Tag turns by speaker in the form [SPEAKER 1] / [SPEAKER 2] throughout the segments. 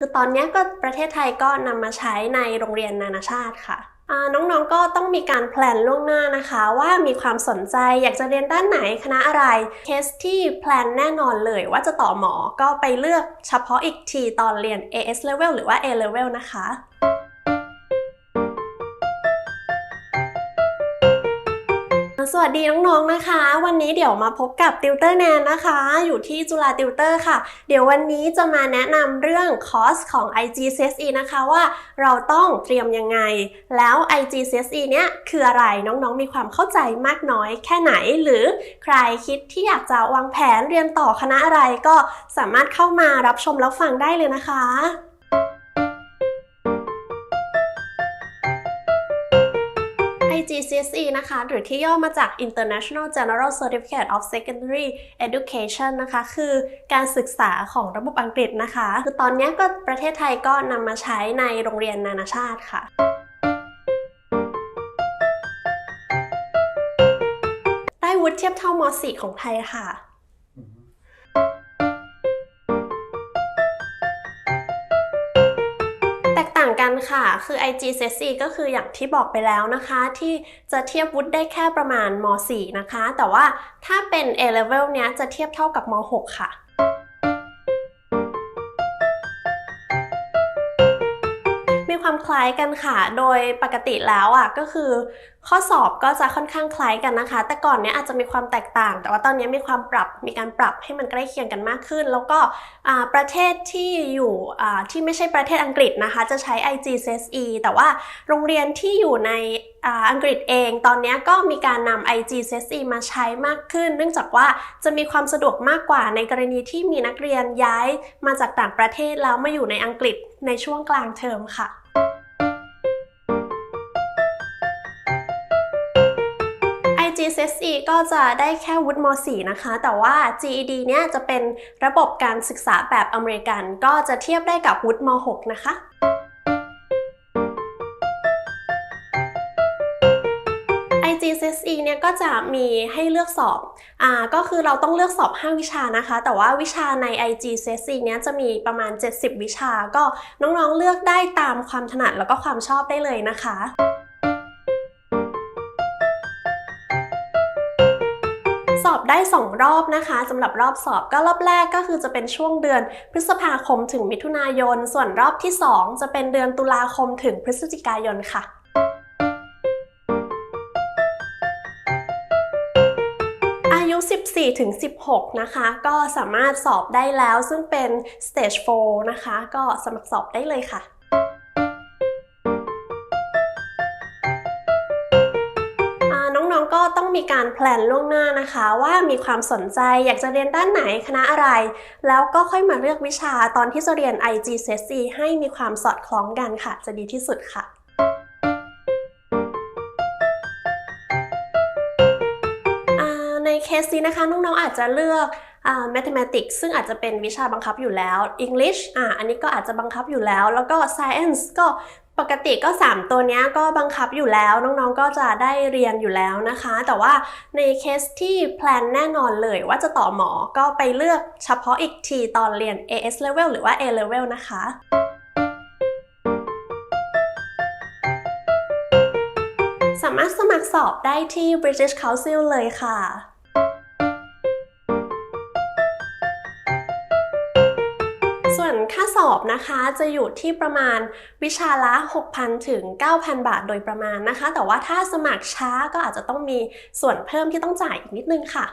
[SPEAKER 1] คือตอนนี้ก็ประเทศไทยก็นำมาใช้ในโรงเรียนนานาชาติค่ะน้องๆ ก็ต้องมีการแพลนล่วงหน้านะคะ ว่ามีความสนใจอยากจะเรียนด้านไหนคณะอะไรเคสที่แพลนแน่นอนเลยว่าจะต่อหมอก็ไปเลือกเฉพาะอีกทีตอนเรียน AS level หรือว่า A level นะคะ สวัสดีน้องๆนะคะ วันนี้เดี๋ยวมาพบกับติวเตอร์แนนนะคะ อยู่ที่จุฬาติวเตอร์ค่ะ เดี๋ยววันนี้จะมาแนะนำเรื่องคอร์สของ IGCSE นะคะว่าเราต้องเตรียมยังไง แล้ว IGCSE เนี้ยคืออะไรน้องๆมีความเข้าใจมากน้อยแค่ไหน หรือใครคิดที่อยากจะวางแผนเรียนต่อคณะอะไรก็สามารถเข้ามารับชมรับฟังได้เลยนะคะ IGCSE นะคะ หรือที่ย่อมาจาก International General Certificate of Secondary Education นะคะ คือการศึกษาของระบบอังกฤษนะคะ คือตอนนี้ก็ประเทศไทยก็นำมาใช้ในโรงเรียนนานาชาติค่ะได้วุฒิเทียบเท่าม .4 ของไทยค่ะ กันค่ะ คือ IGCSE ก็คืออย่างที่บอกไปแล้วนะคะ ที่จะเทียบวุฒิได้แค่ประมาณม .4 นะคะ แต่ว่าถ้าเป็น A level เนี้ยจะเทียบเท่ากับม .6 ค่ะมีความคล้ายกันค่ะ โดยปกติแล้วอะก็คือ ข้อสอบก็จะค่อนข้างคล้ายกันนะคะ แต่ก่อนเนี้ยอาจจะมีความแตกต่าง แต่ว่าตอนนี้มีความปรับ มีการปรับให้มันใกล้เคียงกันมากขึ้น แล้วก็ประเทศที่อยู่ที่ไม่ใช่ประเทศอังกฤษนะคะ จะใช้ IGCSE แต่ว่าโรงเรียนที่อยู่ในอังกฤษเองตอนนี้ก็มีการนำ IGCSE มาใช้มากขึ้น เนื่องจากว่าจะมีความสะดวกมากกว่าในกรณีที่มีนักเรียนย้ายมาจากต่างประเทศแล้วมาอยู่ในอังกฤษในช่วงกลางเทอมค่ะ IGCSE ก็จะได้แค่วุฒิม .4 นะคะ แต่ว่า GED เนี่ยจะเป็นระบบการศึกษาแบบอเมริกัน ก็จะเทียบได้กับวุฒิม .6 นะคะ IGCSE เนี่ยก็จะมีให้เลือกสอบ อ่า ก็คือเราต้องเลือกสอบ 5 วิชานะคะ แต่ว่าวิชาใน IGCSE เนี่ยจะมีประมาณ 70 วิชา ก็น้องๆเลือกได้ตามความถนัดแล้วก็ความชอบได้เลยนะคะ สอบได้ 2 รอบนะคะสำหรับรอบสอบก็รอบแรกก็คือจะเป็นช่วงเดือนพฤษภาคมถึงมิถุนายน ส่วนรอบที่ 2 จะเป็นเดือนตุลาคมถึงพฤศจิกายนค่ะอายุ 14 ถึง 16 นะคะ ก็สามารถสอบได้แล้วซึ่งเป็น stage 4 นะคะ ก็สมัครสอบได้เลยค่ะ มีการแพลนล่วงหน้านะคะ ว่ามีความสนใจอยากจะเรียนด้านไหนคณะอะไร แล้วก็ค่อยมาเลือกวิชาตอนที่จะเรียน IGCSE ให้มีความสอดคล้องกันค่ะ จะดีที่สุดค่ะในเคสนี้นะคะน้องๆอาจจะเลือกอ mathematics ซึ่งอาจจะเป็นวิชาบังคับอยู่แล้ว English อ่าอันนี้ก็อาจจะบังคับอยู่แล้ว แล้วก็ science ก็ ปกติก็ 3 ตัวนี้ก็บังคับอยู่แล้วน้องๆก็จะได้เรียนอยู่แล้วนะคะ แต่ว่าในเคสที่แพลนแน่นอนเลยว่าจะต่อหมอก็ไปเลือกเฉพาะอีกทีตอนเรียน AS level หรือว่า A level นะคะสามารถสมัครสอบได้ที่ British Council เลยค่ะ ส่วนค่าสอบนะคะจะอยู่ที่ประมาณวิชาละ 6,000 ถึง 9,000 บาทโดยประมาณนะคะ แต่ว่าถ้าสมัครช้าก็อาจจะต้องมีส่วนเพิ่มที่ต้องจ่ายอีกนิดนึงค่ะ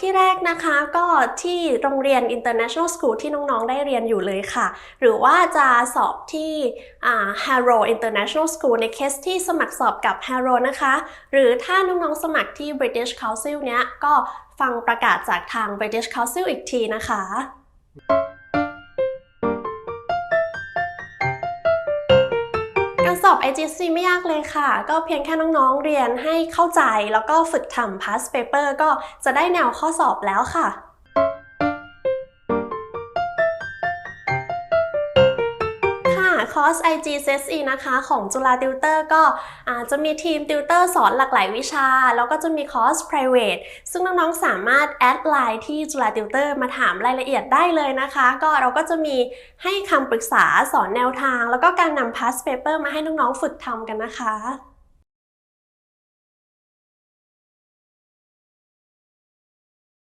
[SPEAKER 1] ที่แรกนะคะก็ที่โรงเรียน International School ที่น้องๆได้เรียนอยู่เลยค่ะ หรือว่าจะสอบที่ Harrow International School ในเคสที่สมัครสอบกับ Harrow นะคะ หรือถ้าน้องๆสมัครที่ British Council เนี้ยก็ฟังประกาศจากทาง British Council อีกทีนะคะ การสอบ IGC ไม่ยากเลยค่ะ ก็เพียงแค่น้องๆเรียนให้เข้าใจแล้วก็ฝึกทำ past paper ก็จะได้แนวข้อสอบแล้วค่ะ คอร์ส IG CSE นะคะของจุฬาติวเตอร์ก็จจะมีทีมติวเตอร์สอนหลากหลายวิชา แล้วก็จะมีคอร์ส private ซึ่งน้องๆสามารถแอดไลน์ที่จุฬาติวเตอร์มาถามรายละเอียดได้เลยนะคะ ก็เราก็จะมีให้คำปรึกษาสอนแนวทาง แล้วก็การนำ past paper มาให้น้องๆฝึกทำกันนะคะ